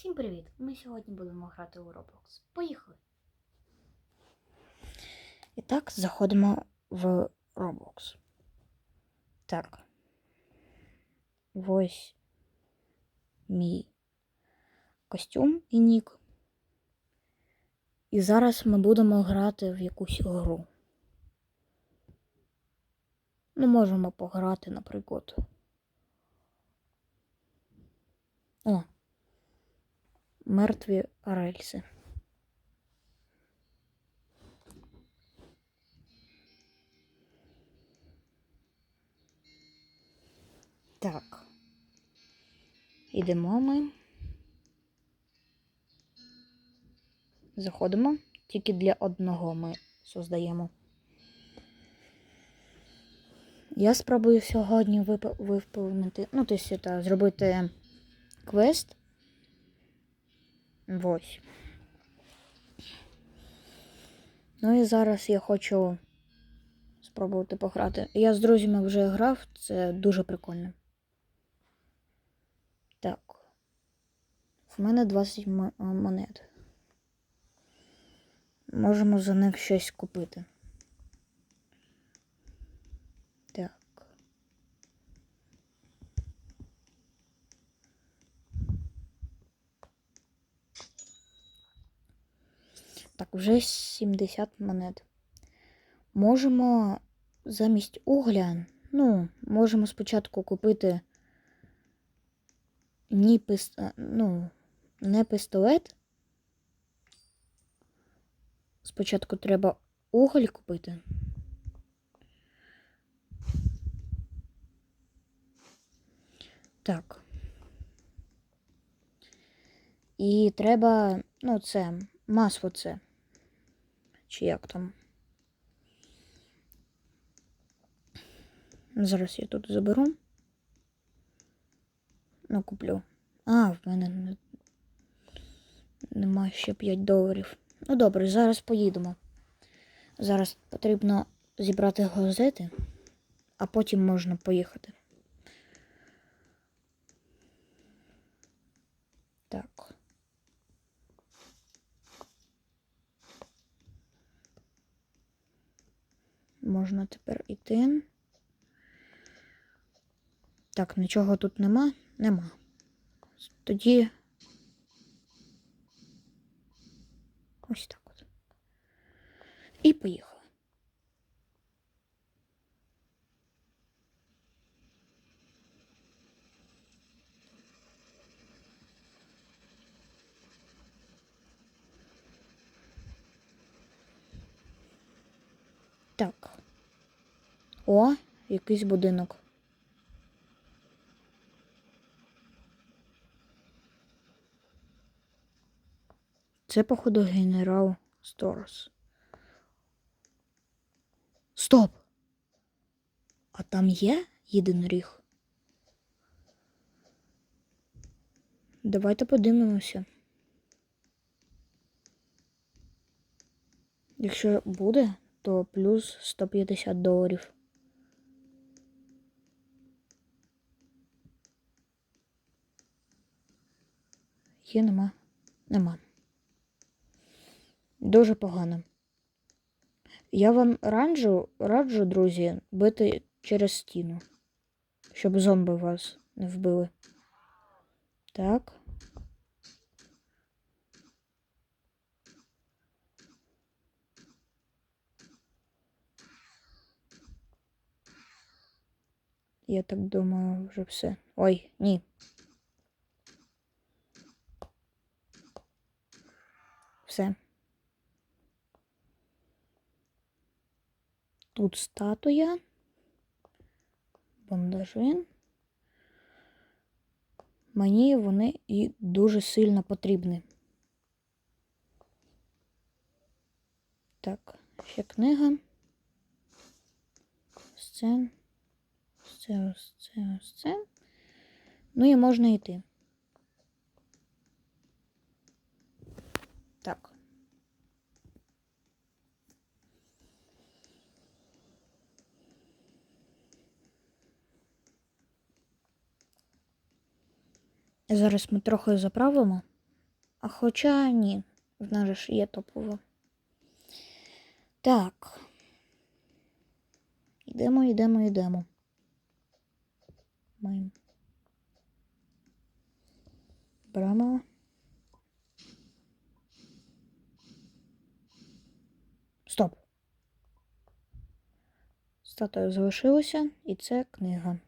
Всім привіт! Ми сьогодні будемо грати у Roblox. Поїхали! І так, заходимо в Roblox. Так. Ось мій костюм і нік. І зараз ми будемо грати в якусь гру. Ну, можемо пограти, наприклад. О, мертві рельси. Так. Ідемо ми. Заходимо. Тільки для одного ми создаємо. Я спробую сьогодні вип- виповнити, ну, тобто, та, зробити квест. Ось. Ну і зараз я хочу спробувати пограти. Я з друзями вже грав, це дуже прикольно. Так. В мене 20 монет. Можемо за них щось купити. Так. Так, вже 70 монет. Можемо замість угля, ну, можемо спочатку купити ні пис... а, ну, не пістолет. Спочатку треба уголь купити. Так. І треба, ну, це, масло це. Чи як там? Зараз я тут заберу. Ну, куплю. А, в мене не... нема ще 5 доларів. Ну добре, зараз поїдемо. Зараз потрібно зібрати газети, а потім можна поїхати. Так. Можна тепер іти. Так, нічого тут нема? Нема. Тоді. Ось так от. І поїхали. Так. О, якийсь будинок. Це, походу, генерал Сторос. Стоп! А там є єдиноріг? Давайте подивимося. Якщо буде, то плюс 150 доларів. Є, нема? Нема. Дуже погано. Я вам раджу, раджу, друзі, бити через стіну, щоб зомби вас не вбили. Так. Я так думаю, вже все. Ой, ні. Все. Тут статуя. Бандажи. Мені вони і дуже сильно потрібні. Так, ще книга. Ось це, ось це, ось це. Ну і можна йти. Так. Зараз ми трохи заправимо. А хоча ні, в нас ж є топово. Так. Йдемо, йдемо, йдемо. Маємо. Беремо. Стоп. Статуя залишилася, і це книга.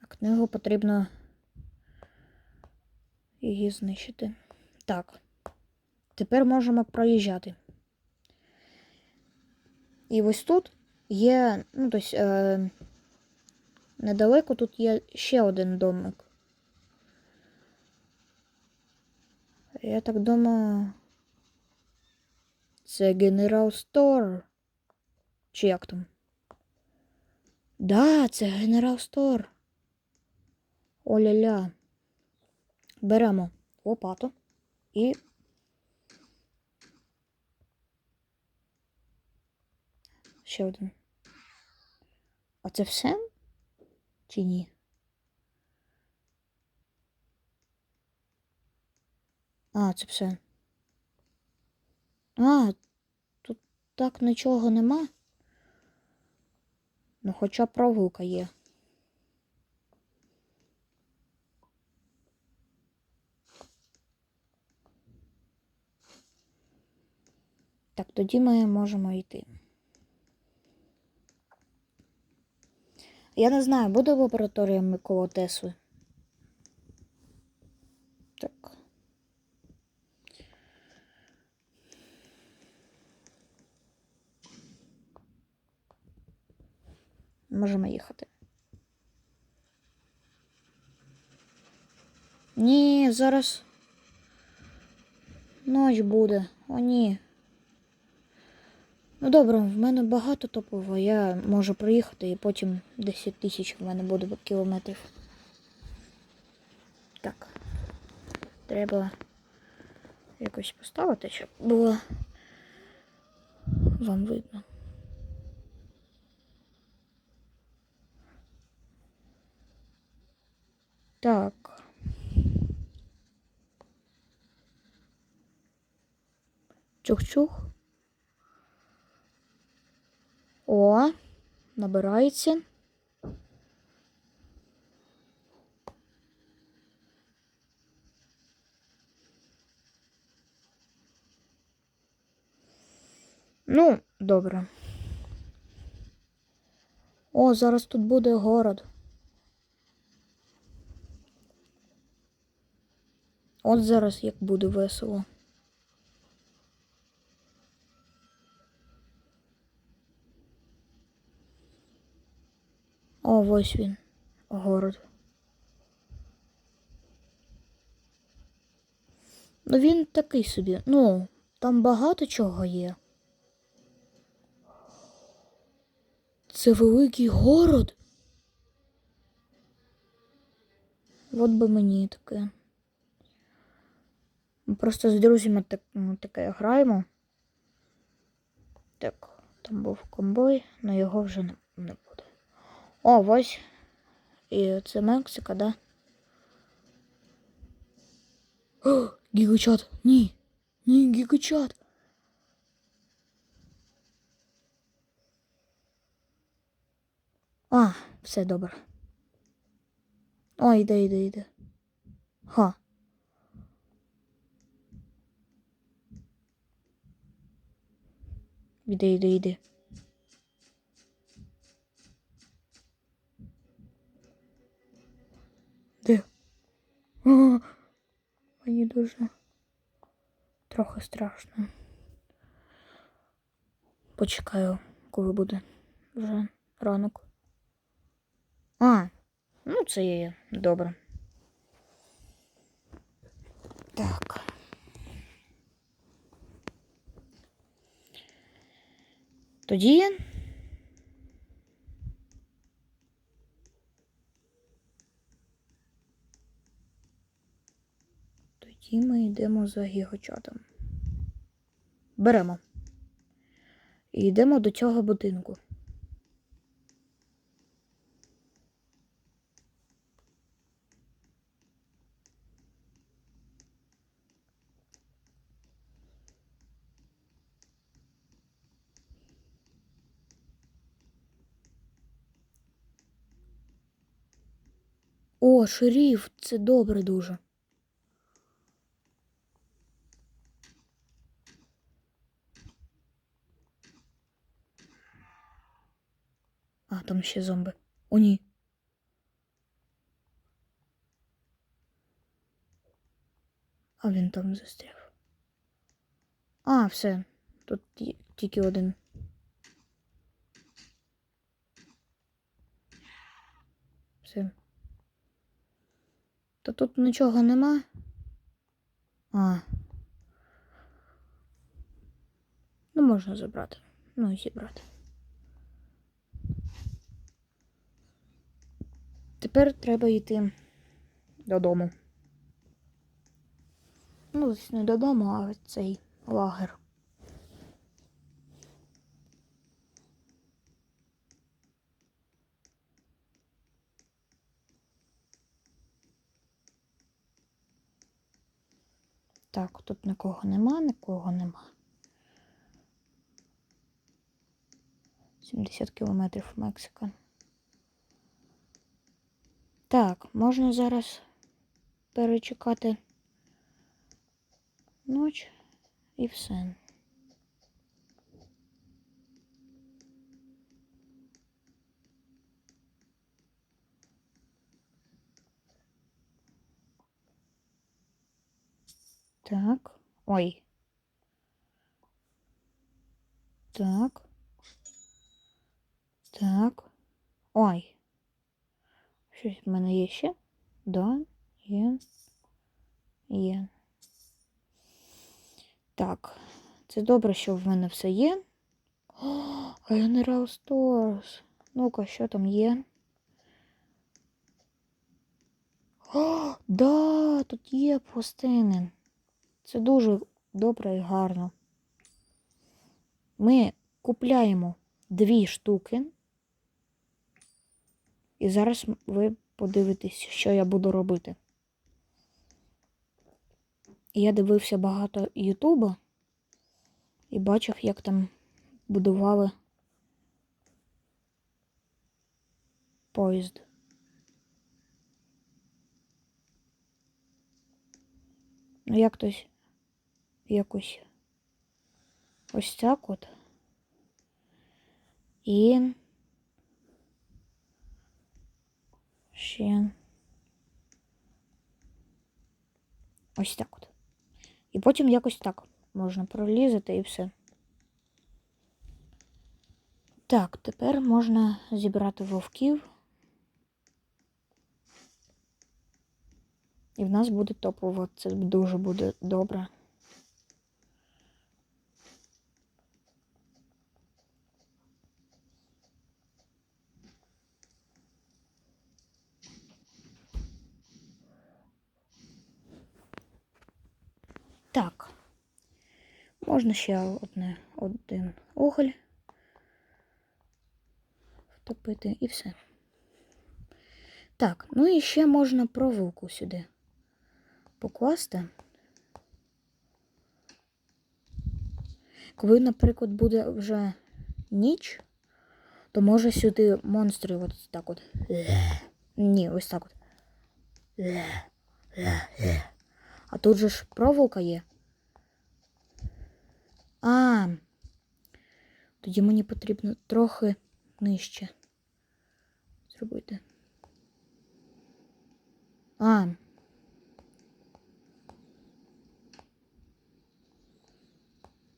А книгу потрібно її знищити. Так. Тепер можемо проїжджати. І ось тут є, ну, тобто, е, недалеко тут є ще один домик. Я так думаю. Це Генерал Стор. Чи як там? Да, це Генерал Стор. Оля-ля. Беремо лопату і. Ще один. А це все? Чи ні? А, це все. А, тут так нічого нема. Ну, хоча прогулка є. Так, тоді ми можемо йти. Я не знаю, буде лабораторія Микола Тесли? Так. Можемо їхати. Ні, зараз ніч буде. О, ні. Ну добре, в мене багато топового, я можу проїхати і потім 10 тисяч в мене буде кілометрів. Так. Треба якось поставити, щоб було вам видно. Так. Чух-чух. О, набирається. Ну, добре. О, зараз тут буде город. От зараз як буде весело. О, ось він, город. Ну він такий собі. Ну, там багато чого є. Це великий город. От би мені таке. Ми просто з друзями так, ну, таке граємо. Так, там був комбой, але його вже не, буде. О, ось. І це Мексика, да? О, гігачат! Ні! Ні, гігачат! А, все добре. О, йде, йде, йде. Ха. Іди, іди, іди. О, мені дуже трохи страшно. Почекаю, коли буде вже ранок. А, ну це є добре. Так. Тоді. І ми йдемо за гігочатом. Беремо. І йдемо до цього будинку. О, шеріф, це добре дуже. Там ще зомби. О, ні. А він там застряг. А, все. Тут тільки один. Все. Та тут нічого нема. А. Ну, можна забрати. Ну, зібрати. Тепер треба йти додому. Ну, не додому, а цей лагер. Так, тут нікого нема, нікого нема. 70 кілометрів Мексика. Так, можна зараз перечекати ніч і все. Так. Ой. Так. Так. Ой. Щось в мене є ще? Да, є. Є. Так. Це добре, що в мене все є. О, General Stores. Ну-ка, що там є? О, да, тут є пластини. Це дуже добре і гарно. Ми купляємо дві штуки. І зараз ви подивитесь, що я буду робити. Я дивився багато Ютуба і бачив, як там будували поїзд. Ну, як хтось якось ось так от. І ще ось так от. І потім якось так можна пролізати і все. Так, тепер можна зібрати вовків. І в нас буде топово. Це дуже буде добре. Так. Можна ще одне, один уголь втопити і все. Так, ну і ще можна проволоку сюди покласти. Коли, наприклад, буде вже ніч, то може сюди монстри от так от. Ні, ось так от. А тут же ж проволока є. А. Тоді мені потрібно трохи нижче зробити. А.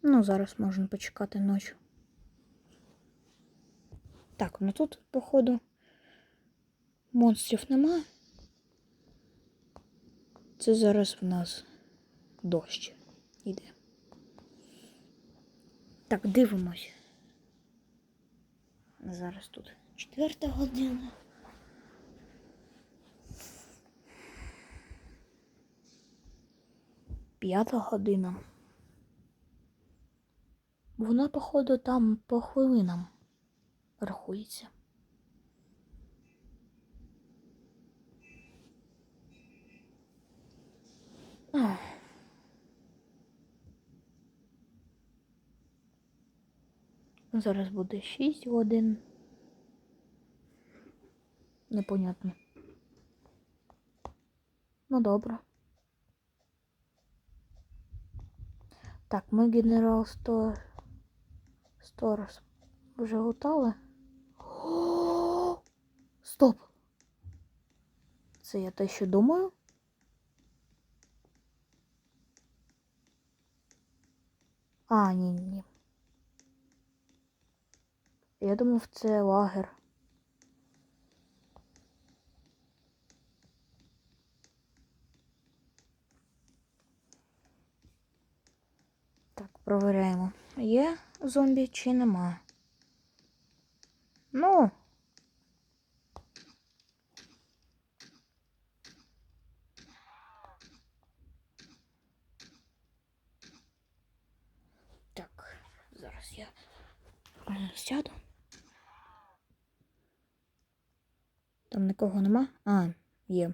Ну, зараз можна почекати ночі. Так, ну тут, походу, монстрів нема. Це зараз в нас дощ іде. Так, дивимось. Зараз тут четверта година. П'ята година. Вона, походу, там по хвилинам рахується. Ах. Зараз буде 6 годин. Непонятно. Ну добре. Так, ми генерал Стор... Сторос вже. О, Стоп! Це я те, що думаю? А, ні, ні. Я думав, це лагер. Так, провіряємо. Є зомбі чи нема? Ну. Так, зараз я е, сяду. Там нікого нема? А, є.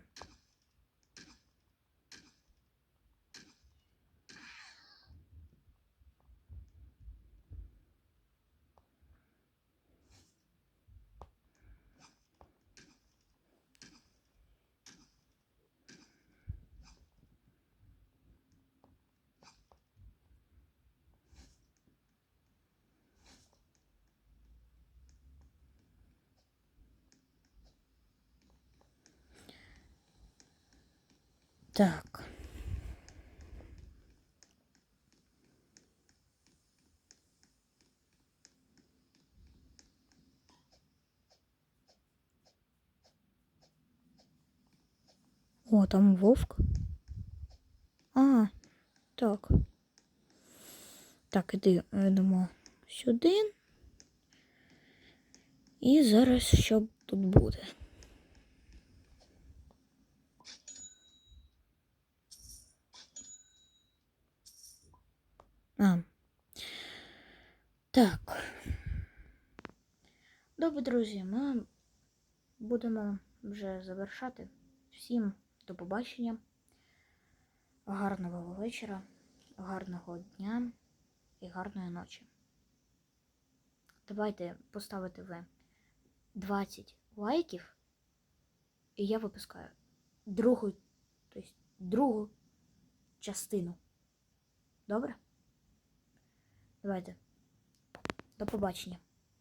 Так. О, там вовк. А, так. Так, іди, йдемо сюди. І зараз що тут буде? А. Так. Добре, друзі, ми будемо вже завершати. Всім до побачення. Гарного вечора, гарного дня і гарної ночі. Давайте поставите ви 20 лайків, і я випускаю другу, тобто другу частину. Добре? Давайте. До побачення.